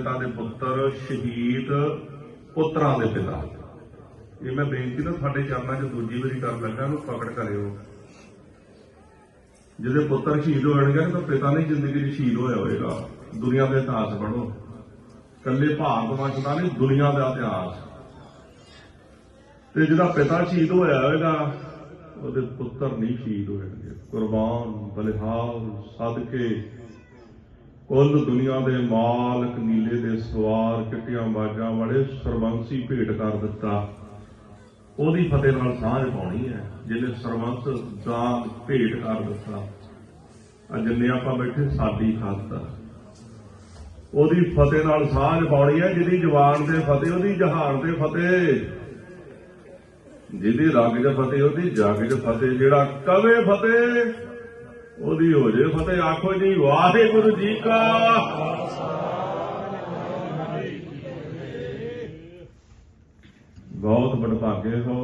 ਪਿਤਾ ਦੇ ਪੁੱਤਰ, ਸ਼ਹੀਦ ਪੁੱਤਰਾਂ ਦੇ ਪਿਤਾ। ਇਹ ਮੈਂ ਬੇਨਤੀ ਨਾ ਤੁਹਾਡੇ ਚਰਨਾਂ 'ਚ ਦੂਜੀ ਵਾਰੀ ਕਰਨ ਲੱਗਾ ਨੂੰ ਪਕੜ ਕਰਿਓ ਜਿਹਦੇ ਪੁੱਤਰ ਸ਼ਹੀਦ ਹੋਣਗੇ, ਤਾਂ ਪਿਤਾ ਨੇ ਜ਼ਿੰਦਗੀ 'ਚ ਸ਼ਹੀਦ ਹੋਇਆ ਹੋਵੇਗਾ ਦੁਨੀਆ ਦੇ ਇਤਿਹਾਸ ਪੜ੍ਹੋ। ਕੱਲੇ ਭਾਰਤ ਵੰਸ਼ ਦਾ ਨਹੀਂ, ਦੁਨੀਆ ਦਾ ਇਤਿਹਾਸ। ਤੇ ਜਿਹਦਾ ਪਿਤਾ ਸ਼ਹੀਦ ਹੋਇਆ ਹੋਵੇਗਾ ਉਹਦੇ ਪੁੱਤਰ ਨਹੀਂ ਸ਼ਹੀਦ ਹੋਣਗੇ। ਕੁਰਬਾਨ, ਬਲਿਹਾਰ, ਸਦਕੇ ਕੁੱਲ ਦੁਨੀਆ ਦੇ ਮਾਲ ਨੀਲੇ ਦੇ ਸਵਾਰ ਚਿੱਟੀਆਂ ਬਾਜਾਂ ਵਾਲੇ ਸਰਬੰਸੀ ਭੇਟ ਕਰ ਦਿੱਤਾ। ਉਹਦੀ ਫਤਿਹ ਨਾਲ ਸਾਂਝ ਪਾਉਣੀ ਹੈ, ਜਿਹਨੇ ਸਰਬੰਸ ਦਾਨ ਭੇਟ ਕਰ ਦਿੱਤਾ। ਆ ਜਿੰਨੇ ਆਪਾਂ ਬੈਠੇ, ਸਾਡੀ ਖਾਤਰ ਉਹਦੀ ਫਤਿਹ ਨਾਲ ਸਾਂਝ ਪਾਉਣੀ ਹੈ, ਜਿਹਦੀ ਜਵਾਨ ਤੇ ਫਤਿਹ, ਉਹਦੀ ਜਹਾਨ ਤੇ ਫਤਿਹ। ਜਿਹਦੀ ਰੰਗ 'ਚ ਫਤਿਹ, ਉਹਦੀ ਜੱਗ 'ਚ ਫਤਿਹ, ਜਿਹੜਾ ਕਵੇ ਫਤਿਹ ਉਹਦੀ ਹੋ ਜੇ ਫਤਿਹ, ਆਖੋ ਜੀ, ਵਾਹਿਗੁਰੂ ਜੀ ਕਾ ਬਹੁਤ ਵਡਭਾਗੇ ਹੋ।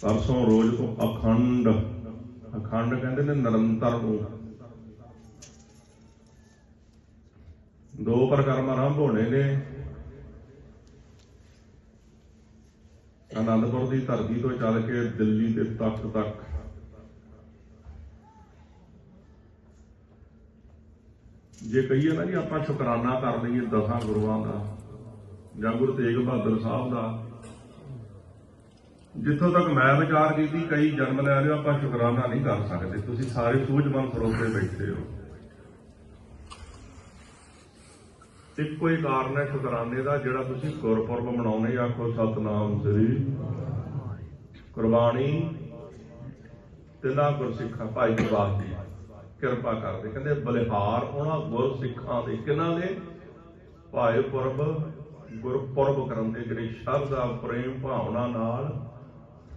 ਪਰਸੋਂ ਰੋਜ਼ ਤੋਂ ਅਖੰਡ ਅਖੰਡ ਕਹਿੰਦੇ ਨੇ ਨਿਰੰਤਰ ਨੂੰ ਦੋ ਪ੍ਰਕਰਮ ਆਰੰਭ ਹੋਣੇ ਨੇ। ਅਨੰਦਪੁਰ ਦੀ ਧਰਤੀ ਤੋਂ ਚੱਲ ਕੇ ਦਿੱਲੀ ਦੇ ਤਖਤ ਤੱਕ। ਜੇ ਕਹੀਏ ਨਾ ਜੀ, ਆਪਾਂ ਸ਼ੁਕਰਾਨਾ ਕਰ ਲਈਏ ਦਸਾਂ ਗੁਰੂਆਂ ਦਾ, ਜਾਂ ਗੁਰੂ ਤੇਗ ਬਹਾਦਰ ਸਾਹਿਬ ਦਾ। ਜਿੱਥੋਂ ਤੱਕ ਮੈਂ ਵਿਚਾਰ ਕੀਤੀ, ਕਈ ਜਨਮ ਲੈ ਲਿਓ, ਆਪਾਂ ਸ਼ੁਕਰਾਨਾ ਨਹੀਂ ਕਰ ਸਕਦੇ। ਤੁਸੀਂ ਸਾਰੇ ਸੂਝਵਾਨ ਸਰੋਤੇ ਬੈਠੇ ਹੋ। ਇੱਕੋ ਹੀ ਕਾਰਨ ਹੈ ਸ਼ੁਕਰਾਨੇ ਦਾ, ਜਿਹੜਾ ਤੁਸੀਂ ਗੁਰਪੁਰਬ ਮਨਾਉਣੇ ਆਖੋ ਸਤਨਾਮ ਸ੍ਰੀ ਕੁਰਬਾਨੀ ਤਿੰਨਾ ਗੁਰਸਿੱਖਾਂ, ਭਾਈ ਜਵਾਬ ਦੀ ਕਿਰਪਾ ਕਰਦੇ। ਕਹਿੰਦੇ ਬਲਿਹਾਰ ਉਹਨਾਂ ਗੁਰਸਿੱਖਾਂ ਦੇ, ਕਿਹਨਾਂ ਦੇ? ਭਾਈ ਪੁਰਬ, ਗੁਰਪੁਰਬ ਕਰਨ ਦੇ, ਜਿਹੜੇ ਸ਼ਰਧਾ, ਪ੍ਰੇਮ ਭਾਵਨਾ ਨਾਲ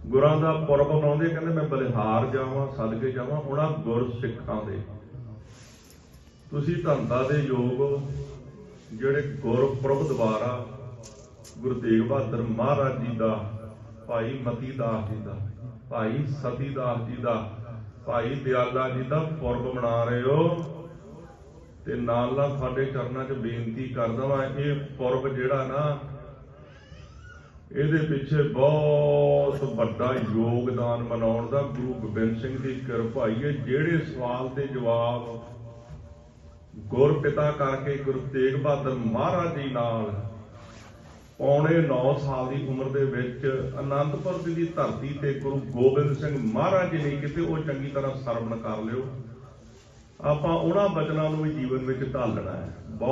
ਗੁਰਾਂ ਦਾ ਪੁਰਬ ਮਨਾਉਂਦੇ ਕਹਿੰਦੇ ਮੈਂ ਬਲਿਹਾਰ ਜਾਵਾਂ, ਸਦਕੇ ਜਾਵਾਂ, ਉਹਨਾਂ ਗੁਰਸਿੱਖਾਂ ਦੇ। ਤੁਸੀਂ ਧੰਦਾ ਦੇ ਯੋਗ ਜਿਹੜੇ ਗੁਰਪੁਰਬ ਦੁਆਰਾ ਗੁਰੂ ਤੇਗ ਬਹਾਦਰ ਮਹਾਰਾਜ ਜੀ ਦਾ, ਭਾਈ ਮਤੀ ਦਾਸ ਜੀ ਦਾ, ਭਾਈ ਸਤੀ ਦਾਸ ਜੀ ਦਾ ਭਾਈ ਦਿਆਲਾ ਜੀ ਦਾ ਪੁਰਬ ਮਨਾ ਰਹੇ ਹੋ। ਤੇ ਨਾਲ ਨਾਲ ਸਾਡੇ ਚਰਨਾਂ 'ਚ ਬੇਨਤੀ ਕਰਦਾ ਵਾਂ, ਇਹ ਪੁਰਬ ਜਿਹੜਾ ਨਾ, ਇਹਦੇ ਪਿੱਛੇ ਬਹੁਤ ਵੱਡਾ ਯੋਗਦਾਨ ਮਨਾਉਣ ਦਾ ਗੁਰੂ ਗੋਬਿੰਦ ਸਿੰਘ ਦੀ ਕਿਰਪਾ ਹੀ ਹੈ। ਜਿਹੜੇ ਸਵਾਲ ਦੇ ਜਵਾਬ ਗੁਰ ਪਿਤਾ ਕਰਕੇ ਗੁਰੂ ਤੇਗ ਬਹਾਦਰ ਮਹਾਰਾਜ ਜੀ ਨਾਲ ਪੌਣੇ 9 ਸਾਲ ਦੀ ਉਮਰ ਦੇ ਵਿੱਚ ਅਨੰਦਪੁਰ ਦੀ ਧਰਤੀ ਤੇ ਗੁਰੂ ਗੋਬਿੰਦ ਸਿੰਘ ਮਹਾਰਾਜ ਜੀ ਨੇ ਕਿਤੇ ਉਹ ਚੰਗੀ ਤਰ੍ਹਾਂ ਸਰਵਣ ਕਰ ਲਿਓ। ਆਪਾਂ ਉਹਨਾਂ ਬਚਨਾਂ ਨੂੰ ਵੀ ਜੀਵਨ ਵਿੱਚ ਢਾਲਣਾ ਹੈ। ਬਹੁਤ